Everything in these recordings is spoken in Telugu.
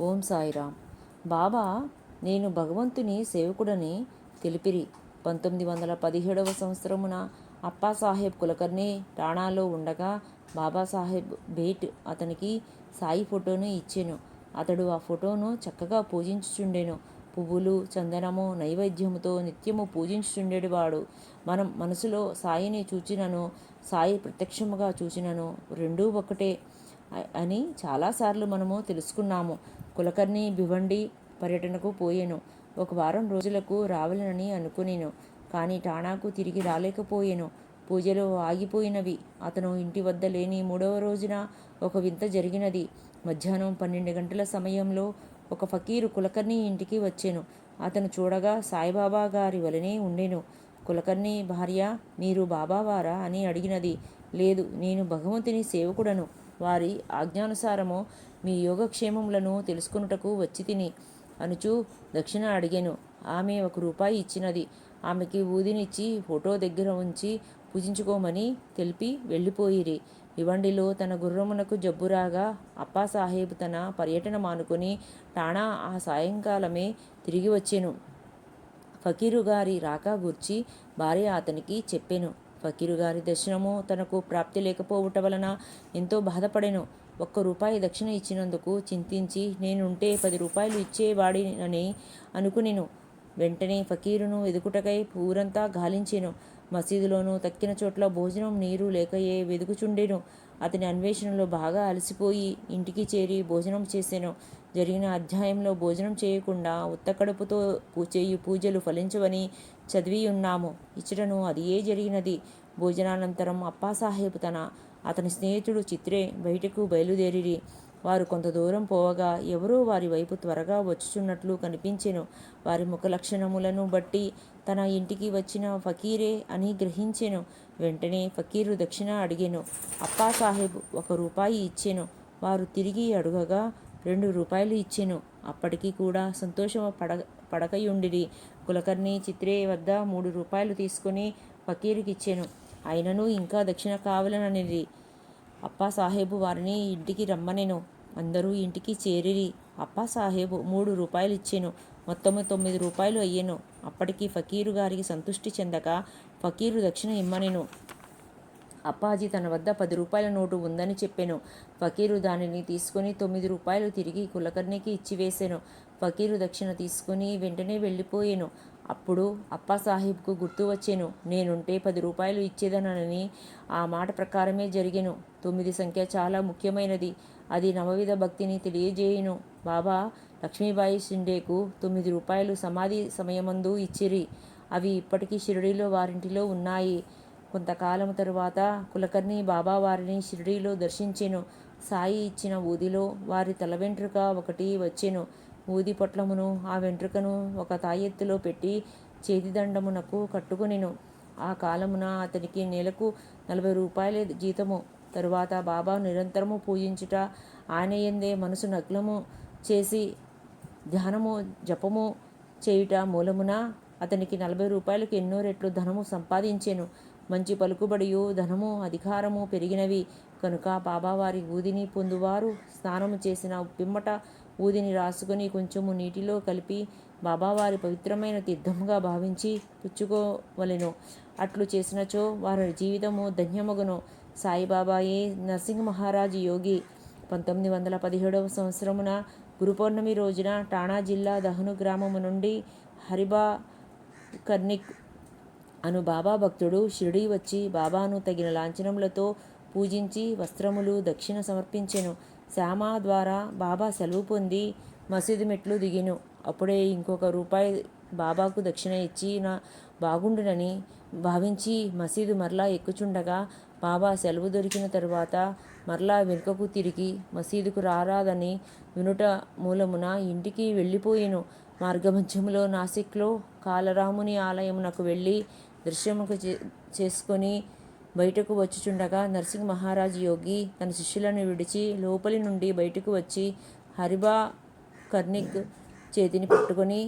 ఓం సాయిరామ్. బాబా నేను భగవంతుని సేవకుడని తెలిపిరి. పంతొమ్మిది వందల పదిహేడవ సంవత్సరమున అప్పాసాహెబ్ కులకర్ణి రాణాలో ఉండగా బాబాసాహెబ్ భేట్ అతనికి సాయి ఫోటోను ఇచ్చాను. అతడు ఆ ఫోటోను చక్కగా పూజించుచుండెను. పువ్వులు చందనము నైవేద్యముతో నిత్యము పూజించుచుండేవాడు మనం మనసులో సాయిని చూచినను సాయి ప్రత్యక్షముగా చూచినను రెండూ ఒకటే అని చాలాసార్లు మనము తెలుసుకున్నాము. కులకర్ణి భివండి పర్యటనకు పోయాను. ఒక వారం రోజులకు రావాలని అనుకునేను. కానీ ఠాణాకు తిరిగి రాలేకపోయాను. పూజలు ఆగిపోయినవి. అతను ఇంటి వద్ద లేని మూడవ రోజున ఒక వింత జరిగినది. మధ్యాహ్నం పన్నెండు గంటల సమయంలో ఒక ఫకీరు కులకర్ణి ఇంటికి వచ్చాను. అతను చూడగా సాయిబాబా గారి వలనే ఉండెను. కులకర్ణి భార్య మీరు బాబావారా అని అడిగినది. లేదు నేను భగవంతుని సేవకుడను. వారి ఆజ్ఞానుసారము మీ యోగక్షేమములను తెలుసుకొనుటకు వచ్చి తిని అనుచు దక్షిణ అడిగాను. ఆమె ఒక రూపాయి ఇచ్చినది. ఆమెకి ఊదినిచ్చి ఫోటో దగ్గర ఉంచి పూజించుకోమని తెలిపి వెళ్ళిపోయిరి. ఇవండిలో తన గుర్రమునకు జబ్బు రాగా అప్పాసాహేబ్ తన పర్యటన మానుకొని టాణా ఆ సాయంకాలమే తిరిగి వచ్చాను. ఫకీరు గారి రాక గూర్చి భార్య అతనికి చెప్పాను. ఫకీరు గారి దర్శనము తనకు ప్రాప్తి లేకపోవటం వలన ఎంతో బాధపడెను. ఒక్క రూపాయి దక్షిణ ఇచ్చినందుకు చింతించి నేనుంటే పది రూపాయలు ఇచ్చేవాడినని అనుకునేను. వెంటనే ఫకీరును ఎదుగుటకై ఊరంతా గాలించెను. మసీదులోనూ తక్కిన చోట్ల భోజనం నీరు లేకయే వెదుకుచుండెను. అతని అన్వేషణలో బాగా అలసిపోయి ఇంటికి చేరి భోజనం చేసెను. జరిగిన అధ్యాయంలో భోజనం చేయకుండా ఉత్త కడుపుతో చేయు పూజలు ఫలించవని చదివి ఉన్నాము ఇచ్చటను అది ఏ జరిగినది? భోజనానంతరం అప్పాసాహెబ్ తన అతని స్నేహితుడు చిత్రే బయటకు బయలుదేరిరి. వారు కొంత దూరం పోవగా ఎవరో వారి వైపు త్వరగా వచ్చుచున్నట్లు కనిపించెను. వారి ముఖ లక్షణములను బట్టి తన ఇంటికి వచ్చిన ఫకీరే అని గ్రహించెను. వెంటనే ఫకీరు దక్షిణ అడిగెను. అప్పాసాహెబ్ ఒక రూపాయి ఇచ్చాను. వారు తిరిగి అడుగగా రెండు రూపాయలు ఇచ్చాను. అప్పటికి కూడా సంతోషం పడ పడకయుండిరి. కులకర్ణి చిత్రే వద్ద మూడు రూపాయలు తీసుకొని ఫకీరుకి ఇచ్చాను అయినను ఇంకా దక్షిణ కావాలననిది అప్పాసాహేబు వారిని ఇంటికి రమ్మనేను. అందరూ ఇంటికి చేరిరి. అప్పాసాహేబు మూడు రూపాయలు ఇచ్చాను మొత్తము తొమ్మిది రూపాయలు అయ్యాను. అప్పటికి ఫకీరు గారికి సంతృష్టి చెందక ఫకీరు దక్షిణ ఇమ్మనెను. అప్పాజీ తన వద్ద పది రూపాయల నోటు ఉందని చెప్పాను. ఫకీరు దానిని తీసుకొని తొమ్మిది రూపాయలు తిరిగి కులకర్ణికి ఇచ్చివేశాను ఫకీరు దక్షిణ తీసుకొని వెంటనే వెళ్ళిపోయాను. అప్పుడు అప్పాసాహిబ్కు గుర్తు వచ్చాను. నేనుంటే పది రూపాయలు ఇచ్చేదనని ఆ మాట ప్రకారమే జరిగాను. తొమ్మిది సంఖ్య చాలా ముఖ్యమైనది. అది నవవిధ భక్తిని తెలియజేయను. బాబా లక్ష్మీబాయి షిండేకు తొమ్మిది రూపాయలు సమాధి సమయమందు ఇచ్చిరి. అవి ఇప్పటికీ షిరిడీలో వారింటిలో ఉన్నాయి. కొంతకాలం తరువాత కులకర్ణి బాబా వారిని షిరిడీలో దర్శించెను. సాయి ఇచ్చిన ఊదిలో వారి తల వెంట్రుక ఒకటి వచ్చెను. ఊది పొట్లమును ఆ వెంట్రుకను ఒక తాయెత్తులో పెట్టి చేతిదండమునకు కట్టుకొనెను. ఆ కాలమున అతనికి నెలకు నలభై రూపాయల జీతము. తరువాత బాబా నిరంతరము పూజించుట ఆయనయందే మనసు నగ్నము చేసి ధ్యానము జపము చేయుట మూలమున అతనికి నలభై రూపాయలకు ఎన్నో రెట్లు ధనము సంపాదించెను. మంచి పలుకుబడియు ధనము అధికారము పెరిగినవి. కనుక బాబావారి ఊదిని పొందువారు. స్నానము చేసిన పిమ్మట ఊదిని రాసుకొని కొంచెము నీటిలో కలిపి బాబావారి పవిత్రమైన తీర్థముగా భావించి పుచ్చుకోవలెను. అట్లు చేసినచో వారి జీవితము ధన్యమగును. సాయిబాబాయే నరసింహ మహారాజు యోగి. పంతొమ్మిది వందల పదిహేడవ సంవత్సరమున గురు పౌర్ణమి రోజున టాణా జిల్లా దహను గ్రామము నుండి హరిబా కర్ణిక్ అను బాబా భక్తుడు షిరిడి వచ్చి బాబాను తగిన లాంఛనములతో పూజించి వస్త్రములు దక్షిణ సమర్పించెను. శ్యామ ద్వారా బాబా సెలవు పొంది మసీదు మెట్లు దిగిను. అప్పుడే ఇంకొక రూపాయి బాబాకు దక్షిణ ఇచ్చి నా బాగుండునని భావించి మసీదు మరలా ఎక్కుచుండగా బాబా సెలవు దొరికిన తరువాత మరలా వెనుకకు తిరిగి మసీదుకు రారాదని వినుట మూలమున ఇంటికి వెళ్ళిపోయాను. మార్గమధ్యములో నాసిక్లో కాలరాముని ఆలయమునకు వెళ్ళి దృశ్యముకు చే చేసుకొని బయటకు వచ్చుచుండగా నరసింహ మహారాజ్ యోగి తన శిష్యులను విడిచి లోపలి నుండి బయటకు వచ్చి హరిబా కర్ణిక్ చేతిని పట్టుకొని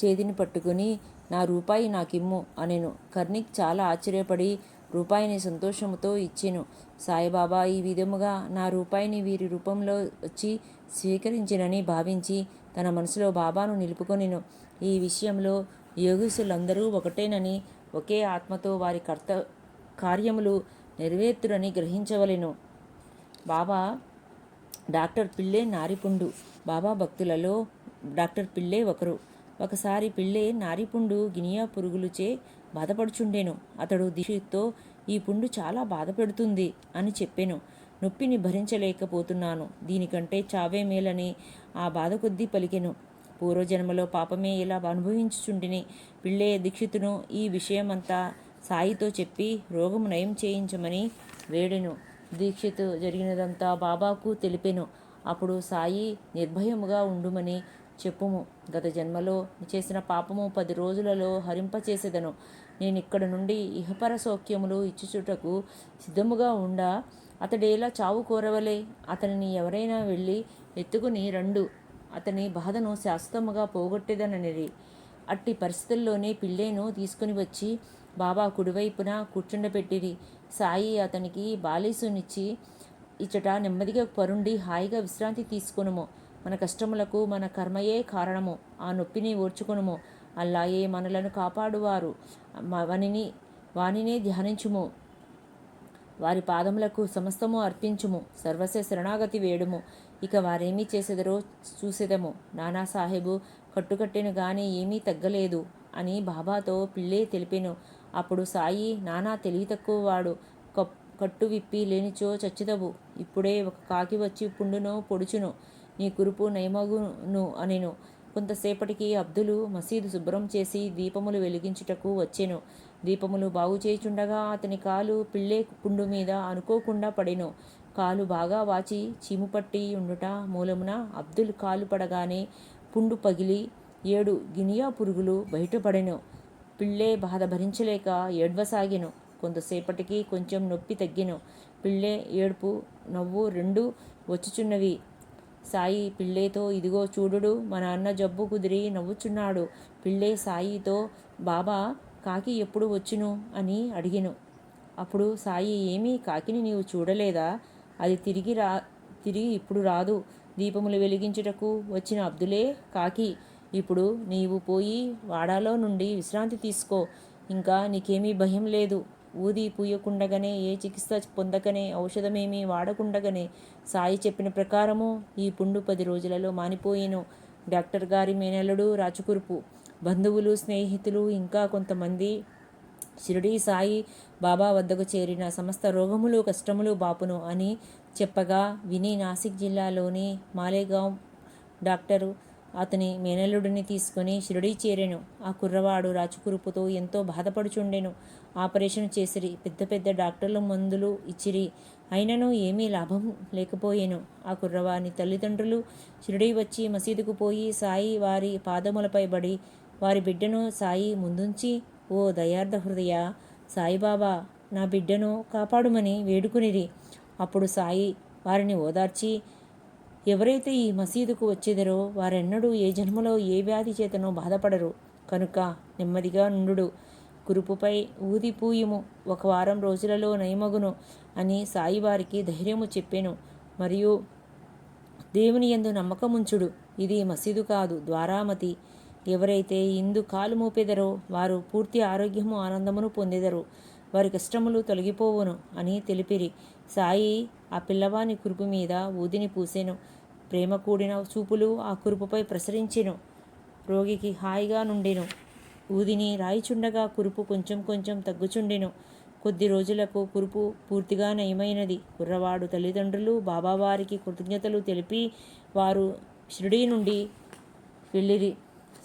చేతిని పట్టుకుని నా రూపాయి నాకిమ్ము అనెను. కర్ణిక్ చాలా ఆశ్చర్యపడి రూపాయిని సంతోషముతో ఇచ్చెను. సాయిబాబా ఈ విధముగా నా రూపాయిని వీరి రూపంలో వచ్చి స్వీకరించినని భావించి తన మనసులో బాబాను నిలుపుకొనిను. ఈ విషయంలో యోగిసులందరూ ఒకటేనని ఒకే ఆత్మతో వారి కర్త కార్యములు నెరవేర్తురని గ్రహించవలెను. బాబా డాక్టర్ పిల్లే నారిపుండు. బాబా భక్తులలో డాక్టర్ పిల్లే ఒకరు. ఒకసారి పిల్లే నారిపుండు గినియా పురుగులుచే బాధపడుచుండెను. అతడు దిశతో ఈ పుండు చాలా బాధ పెడుతుంది అని చెప్పాను. నొప్పిని భరించలేకపోతున్నాను. దీనికంటే చావే మేలని ఆ బాధ కొద్దీ పలికెను. పూర్వజన్మలో పాపమే ఇలా అనుభవించుచుండిని. పిళ్ళే దీక్షితును ఈ విషయమంతా సాయితో చెప్పి రోగము నయం చేయించమని వేడెను. దీక్షిత్ జరిగినదంతా బాబాకు తెలిపెను. అప్పుడు సాయి నిర్భయముగా ఉండుమని చెప్పుము. గత జన్మలో చేసిన పాపము పది రోజులలో హరింపచేసేదను. నేను ఇక్కడ నుండి ఇహపర సౌఖ్యములు ఇచ్చుచుటకు సిద్ధముగా ఉండా అతడేలా చావు కోరవలే. అతనిని ఎవరైనా వెళ్ళి ఎత్తుకుని రండు. అతని బాధను శాశ్వతముగా పోగొట్టేదననిరి అట్టి పరిస్థితుల్లోనే పిల్లేను తీసుకుని వచ్చి బాబా కుడివైపున కూర్చుండబెట్టిరి సాయి అతనికి బాలీసునిచ్చి ఇచ్చట నెమ్మదిగా పరుండి హాయిగా విశ్రాంతి తీసుకొనుము. మన కష్టములకు మన కర్మయే కారణము. ఆ నొప్పిని ఓర్చుకొనుము. అల్లాయే మనలను కాపాడువారు. వనిని వానిని వానినే ధ్యానించుము. వారి పాదములకు సమస్తము అర్పించుము. సర్వస్వ శరణాగతి వేడుము. ఇక వారేమీ చూసేదేము. నానా సాహెబు కట్టుకట్టెను గాని ఏమీ తగ్గలేదు అని బాబాతో పిల్లే తెలిపెను. అప్పుడు సాయి నానా తెలివి తక్కువ వాడు కప్- కట్టు విప్పి లేనిచో చచ్చిదవు. ఇప్పుడే ఒక కాకి వచ్చి పుండును పొడుచును. నీ కురుపు నయమగును అనెను. కొంతసేపటికి అబ్దులు మసీదు శుభ్రం చేసి దీపములు వెలిగించుటకు వచ్చెను. దీపములు బాగు చేయుచుండగా అతని కాలు పిల్లే పుండు మీద అనుకోకుండా పడెను. కాలు బాగా వాచి చీము పట్టి ఉండుట మూలమున అబ్దుల్ కాలు పడగానే పుండు పగిలి ఏడు గినియా పురుగులు బయటపడెను. పిళ్ళే బాధ భరించలేక ఏడ్వసాగెను. కొంతసేపటికి కొంచెం నొప్పి తగ్గెను. పిళ్ళే ఏడుపు నవ్వు రెండు వచ్చుచున్నవి. సాయి పిళ్ళేతో ఇదిగో చూడుడు మా నాన్న జబ్బు కుదిరి నవ్వుచున్నాడు. పిళ్ళే సాయితో బాబా కాకి ఎప్పుడు వచ్చును? అని అడిగిను. అప్పుడు సాయి ఏమీ కాకిని నీవు చూడలేదా? అది తిరిగి రా తిరిగి ఇప్పుడు రాదు. దీపములు వెలిగించుటకు వచ్చిన అబ్దులే కాకి. ఇప్పుడు నీవు పోయి వాడాలో నుండి విశ్రాంతి తీసుకో. ఇంకా నీకేమీ భయం లేదు. ఊది పూయకుండగానే ఏ చికిత్స పొందకనే ఔషధమేమీ వాడకుండగానే సాయి చెప్పిన ప్రకారము ఈ పుండు పది రోజులలో మానిపోయాను. డాక్టర్ గారి మేనల్లుడు రాచుకురుపు. బంధువులు స్నేహితులు ఇంకా కొంతమంది షిరిడీ సాయి బాబా వద్దకు చేరిన సమస్త రోగములు కష్టములు బాపును అని చెప్పగా విని నాసిక్ జిల్లాలోని మాలేగాం డాక్టరు అతని మేనల్లుడిని తీసుకొని షిరిడీ చేరాను. ఆ కుర్రవాడు రాచుకురుపుతో ఎంతో బాధపడుచుండెను. ఆపరేషన్ చేసిరి. పెద్ద పెద్ద డాక్టర్లు మందులు ఇచ్చిరి. అయినను ఏమీ లాభం లేకపోయాను. ఆ కుర్రవాని తల్లిదండ్రులు షిరిడీ వచ్చి మసీదుకు పోయి సాయి వారి పాదములపై బడి వారి బిడ్డను సాయి ముందుంచి ఓ దయార్థ హృదయ సాయిబాబా నా బిడ్డను కాపాడుమని వేడుకునిరి. అప్పుడు సాయి వారిని ఓదార్చి ఎవరైతే ఈ మసీదుకు వచ్చేదరో వారెన్నడూ ఏ జన్మలో ఏ వ్యాధి చేతనో బాధపడరు. కనుక నెమ్మదిగా నుండు కురుపుపై ఊది పూయుము. ఒక వారం రోజులలో నయమగును అని సాయి వారికి ధైర్యము చెప్పాను. మరియు దేవుని ఎందు నమ్మకముంచుడు. ఇది మసీదు కాదు ద్వారామతి. ఎవరైతే ఇందు కాలు మోపెదరో వారు పూర్తి ఆరోగ్యము ఆనందమును పొందెదరు. వారి కష్టములు తొలగిపోవును అని తెలిపిరి. సాయి ఆ పిల్లవాని కురుపు మీద ఊదిని పూసెను. ప్రేమ కూడిన చూపులు ఆ కురుపుపై ప్రసరించెను. రోగికి హాయిగా నుండెను. ఊదిని రాయిచుండగా కురుపు కొంచెం కొంచెం తగ్గుచుండెను. కొద్ది రోజులకు కురుపు పూర్తిగా నయమైనది. కుర్రవాడు తల్లిదండ్రులు బాబావారికి కృతజ్ఞతలు తెలిపి వారు షిరిడీ నుండి వెళ్ళిరి.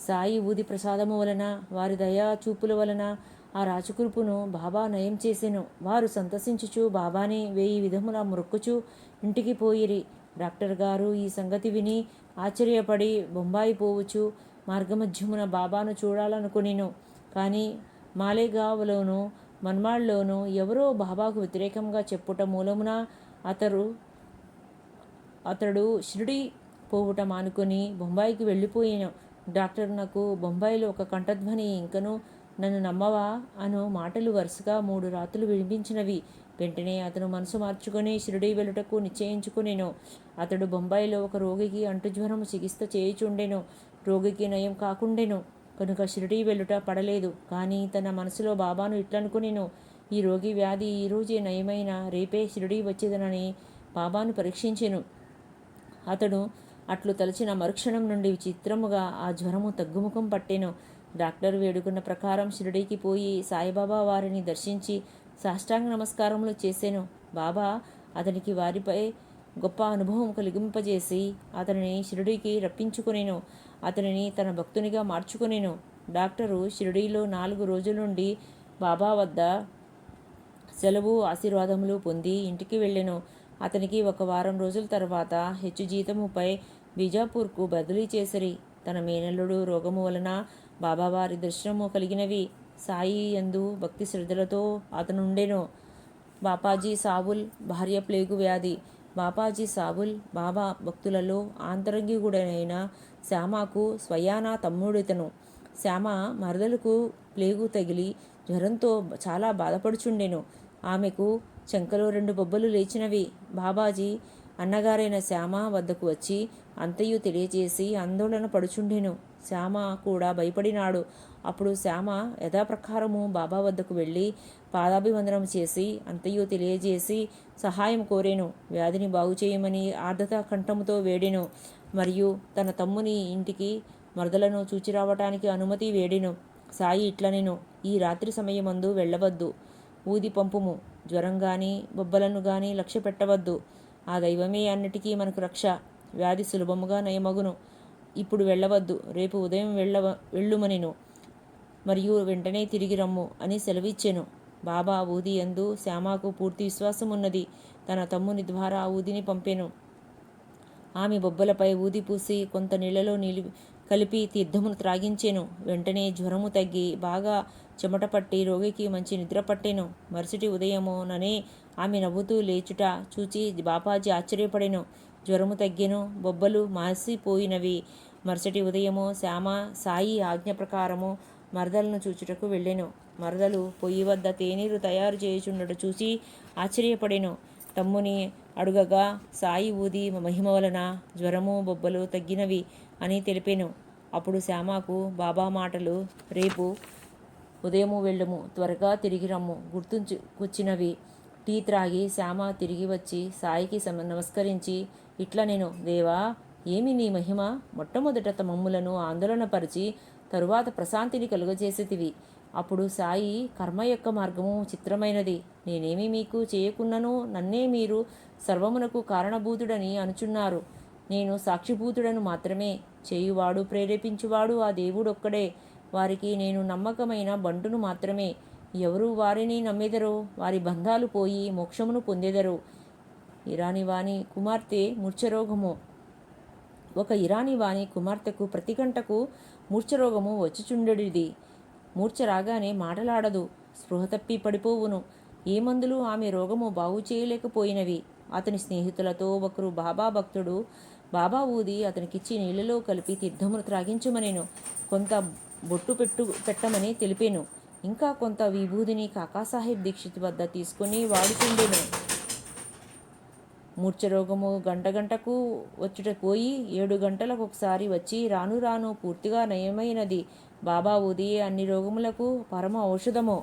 సాయి ఊది ప్రసాదము వలన వారి దయా చూపుల వలన ఆ రాచకురుపును బాబా నయం చేసెను. వారు సంతసించుచు బాబాని వేయి విధముల మురుక్కుచు ఇంటికి పోయిరి. డాక్టర్ గారు ఈ సంగతి విని ఆశ్చర్యపడి బొంబాయి పోవచ్చు. మార్గమధ్యమున బాబాను చూడాలనుకునేను. కానీ మాలేగావ్లోనూ మన్మాడ్లోనూ ఎవరో బాబాకు వ్యతిరేకంగా చెప్పుట మూలమున అతడు అతడు షిరిడి పోవుట మానుకొని బొంబాయికి వెళ్ళిపోయాను. డాక్టర్ నాకు బొంబాయిలో ఒక కంఠధ్వని ఇంకను నన్ను నమ్మవా? అను మాటలు వరుసగా మూడు రాత్రులు వినిపించినవి. వెంటనే అతను మనసు మార్చుకొని షిరిడి వెలుటకు నిశ్చయించుకునేను. అతడు బొంబాయిలో ఒక రోగికి అంటుజ్వరం చికిత్స చేయుచుండెను. రోగికి నయం కాకుండెను. కనుక షిరిడి వెలుట పడలేదు. కానీ తన మనసులో బాబాను ఇట్లనుకునేను. ఈ రోగి వ్యాధి ఈ రోజే నయమైన రేపే షిరిడి వచ్చేదనని బాబాను పరీక్షించెను. అతడు అట్లు తలచిన మరుక్షణం నుండి విచిత్రముగా ఆ జ్వరము తగ్గుముఖం పట్టెను. డాక్టర్ వేడుకున్న ప్రకారం షిరిడీకి పోయి సాయిబాబా వారిని దర్శించి సాష్టాంగ నమస్కారములు చేశాను బాబా అతనికి వారిపై గొప్ప అనుభవం కలిగింపజేసి అతనిని షిరిడీకి రప్పించుకునేను. అతనిని తన భక్తునిగా మార్చుకునేను. డాక్టరు షిరిడీలో నాలుగు రోజుల నుండి బాబా వద్ద సెలవు ఆశీర్వాదములు పొంది ఇంటికి వెళ్ళాను. అతనికి ఒక వారం రోజుల తర్వాత హెచ్చు జీతముపై బీజాపూర్కు బదిలీ చేసిరి. తన మేనల్లుడు రోగము వలన బాబావారి దర్శనము కలిగినవి. సాయి యందు భక్తి శ్రద్ధలతో అతనుండెను. బాపాజీ సాబుల్ భార్య ప్లేగు వ్యాధి. బాపాజీ సాబుల్ బాబా భక్తులలో ఆంతరంగికుడైన శ్యామకు స్వయాన తమ్ముడితను. శ్యామ మరదలకు ప్లేగు తగిలి జ్వరంతో చాలా బాధపడుచుండెను. ఆమెకు చెంకలో రెండు బొబ్బలు లేచినవి. బాబాజీ అన్నగారైన శ్యామ వద్దకు వచ్చి అంతయు తెలియజేసి ఆందోళన పడుచుండెను. శ్యామ కూడా భయపడినాడు. అప్పుడు శ్యామ యథాప్రకారము బాబా వద్దకు వెళ్ళి పాదాభివందనం చేసి అంతయు తెలియజేసి సహాయం కోరేను. వ్యాధిని బాగు చేయమని ఆర్ధత కంఠముతో వేడెను. మరియు తన తమ్ముని ఇంటికి మరదలను చూచిరావటానికి అనుమతి వేడెను. సాయి ఇట్లనెను ఈ రాత్రి సమయమందు వెళ్ళవద్దు. ఊది పంపుము. జ్వరం గాని బొబ్బలను గాని లక్ష్య పెట్టవద్దు ఆ దైవమే అన్నిటికీ మనకు రక్ష. వ్యాధి సులభముగా నయమగును. ఇప్పుడు వెళ్ళవద్దు. రేపు ఉదయం వెళ్ళవ వెళ్ళుమనిను. మరియు వెంటనే తిరిగి రమ్ము అని సెలవిచ్చెను. బాబా ఊది ఎందు శ్యామకు పూర్తి విశ్వాసం ఉన్నది తన తమ్ముని ద్వారా ఊదిని పంపెను. ఆమె బొబ్బలపై ఊది పూసి కొంత నీళ్ళలో నిలి కలిపి తీర్థమును త్రాగించెను. వెంటనే జ్వరము తగ్గి బాగా చెమట పట్టి రోగికి మంచి నిద్ర పట్టెను. మరుసటి ఉదయముననే ఆమె నవ్వుతూ లేచుట చూచి బాపాజీ ఆశ్చర్యపడెను. జ్వరము తగ్గెను బొబ్బలు మాసిపోయినవి. మరుసటి ఉదయము శ్యామ సాయి ఆజ్ఞ ప్రకారము మరదలను చూచుటకు వెళ్ళెను. మరదలు పొయ్యి వద్ద తేనీరు తయారు చేయుచుండట చూసి ఆశ్చర్యపడెను. తమ్ముని అడుగగా సాయి ఊది మహిమ వలన జ్వరము బొబ్బలు తగ్గినవి అని తెలిపాను. అప్పుడు శ్యామకు బాబా మాటలు రేపు ఉదయము వెళ్ళము త్వరగా తిరిగి రమ్ము గుర్తుంచు కూర్చినవి. టీ త్రాగి శ్యామ తిరిగి వచ్చి సాయికి సమ నమస్కరించి ఇట్లా నేను దేవా ఏమి నీ మహిమ? మొట్టమొదట మమ్ములను ఆందోళనపరిచి తరువాత ప్రశాంతిని కలుగజేసేతివి. అప్పుడు సాయి కర్మ యొక్క మార్గము చిత్రమైనది. నేనేమి మీకు చేయకున్నను? నన్నే మీరు సర్వమునకు కారణభూతుడని అనుచున్నారు. నేను సాక్షిభూతుడను మాత్రమే. చేయువాడు ప్రేరేపించువాడు ఆ దేవుడొక్కడే. వారికి నేను నమ్మకమైన బంటును మాత్రమే. ఎవరు వారిని నమ్మెదరో వారి బంధాలు పోయి మోక్షమును పొందెదరు? ఇరాని వాణి కుమార్తె మూర్ఛరోగము. ఒక ఇరానీ వాణి కుమార్తెకు ప్రతి గంటకు మూర్ఛరోగము వచ్చిచుండెడిది. మూర్ఛ రాగానే మాటలాడదు స్పృహ తప్పి పడిపోవును. ఏ మందులు ఆమె రోగము బాగు చేయలేకపోయినవి? అతని స్నేహితులతో ఒకరు బాబా భక్తుడు. బాబా ఊది అతనికిచ్చి నీళ్ళలో కలిపి తీర్థమును త్రాగించమనేను. కొంత బొట్టు పెట్టు పెట్టమని తెలిపాను. ఇంకా కొంత విభూదిని కాకాసాహెబ్ దీక్షిత్ వద్ద తీసుకుని వాడుతుండెను. మూర్ఛరోగము గంట గంటకు వచ్చుట పోయి ఏడు గంటలకు ఒకసారి వచ్చి రాను రాను పూర్తిగా నయమైనది. బాబా ఉదయే అన్ని రోగములకు పరమ ఔషధము.